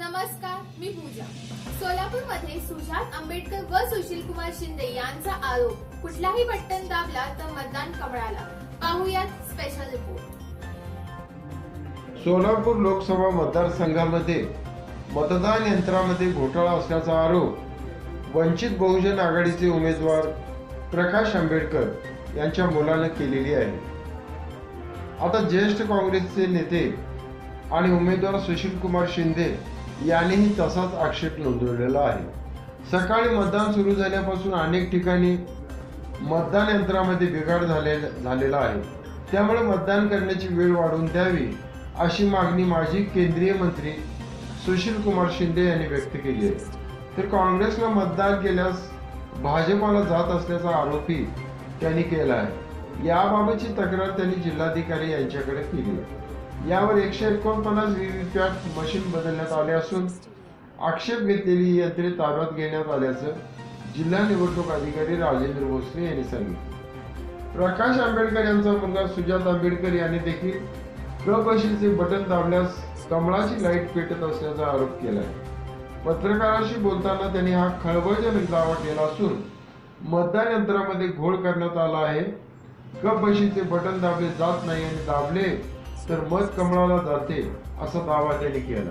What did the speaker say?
नमस्कार मी पूजा. सोलापूरमध्ये सुजात आंबेडकर व सुशील कुमार शिंदे यांचा आरोप. कुठलाही बटन दाबला तर मतदान कमळाला. पाहुयात स्पेशल रिपोर्ट सोलापूर लोकसभा मतदारसंघामध्ये मतदान यंत्रामध्ये घोटाळा असल्याचा आरोप. वंचित बहुजन आघाडीचे उमेदवार प्रकाश आंबेडकर यांच्या मुलानं केलेली आहे. आता ज्येष्ठ काँग्रेसचे नेते आणि उमेदवार सुशील कुमार शिंदे यानेही तसाच आक्षेप नोंदवलेला आहे. सकाळी मतदान सुरू झाल्यापासून अनेक ठिकाणी मतदान यंत्रामध्ये बिघाड झाले झालेला आहे. त्यामुळे मतदान करण्याची वेळ वाढवून द्यावी अशी मागणी माजी केंद्रीय मंत्री सुशील कुमार शिंदे यांनी व्यक्त केली आहे. तर काँग्रेसला मतदान केल्यास भाजपाला जात असल्याचा आरोपही त्यांनी केला आहे. याबाबतची तक्रार त्यांनी जिल्हाधिकारी यांच्याकडे केली आहे. यावर एकशे एकोणपन्नास व्हीव्हीपॅट मशीन बदलण्यात आले असून आक्षेप घेतलेली ही यंत्रे ताब्यात घेण्यात आल्याचं जिल्हा निवडणूक अधिकारी राजेंद्र भोसले यांनी सांगितलं. प्रकाश आंबेडकर यांचा मुलगा सुजात आंबेडकर यांनी देखील ग बशीचे बटन दाबल्यास कमळाची लाइट पेटत असल्याचा आरोप केला आहे पत्रकाराशी बोलताना त्यांनी हा खळबळजनक दावा केला असून मतदान यंत्रामध्ये घोळ करण्यात आला आहे. ग बशीचे बटन दाबले जात नाही आणि दाबले तर मध कमळाला जाते असा दावा त्यांनी केला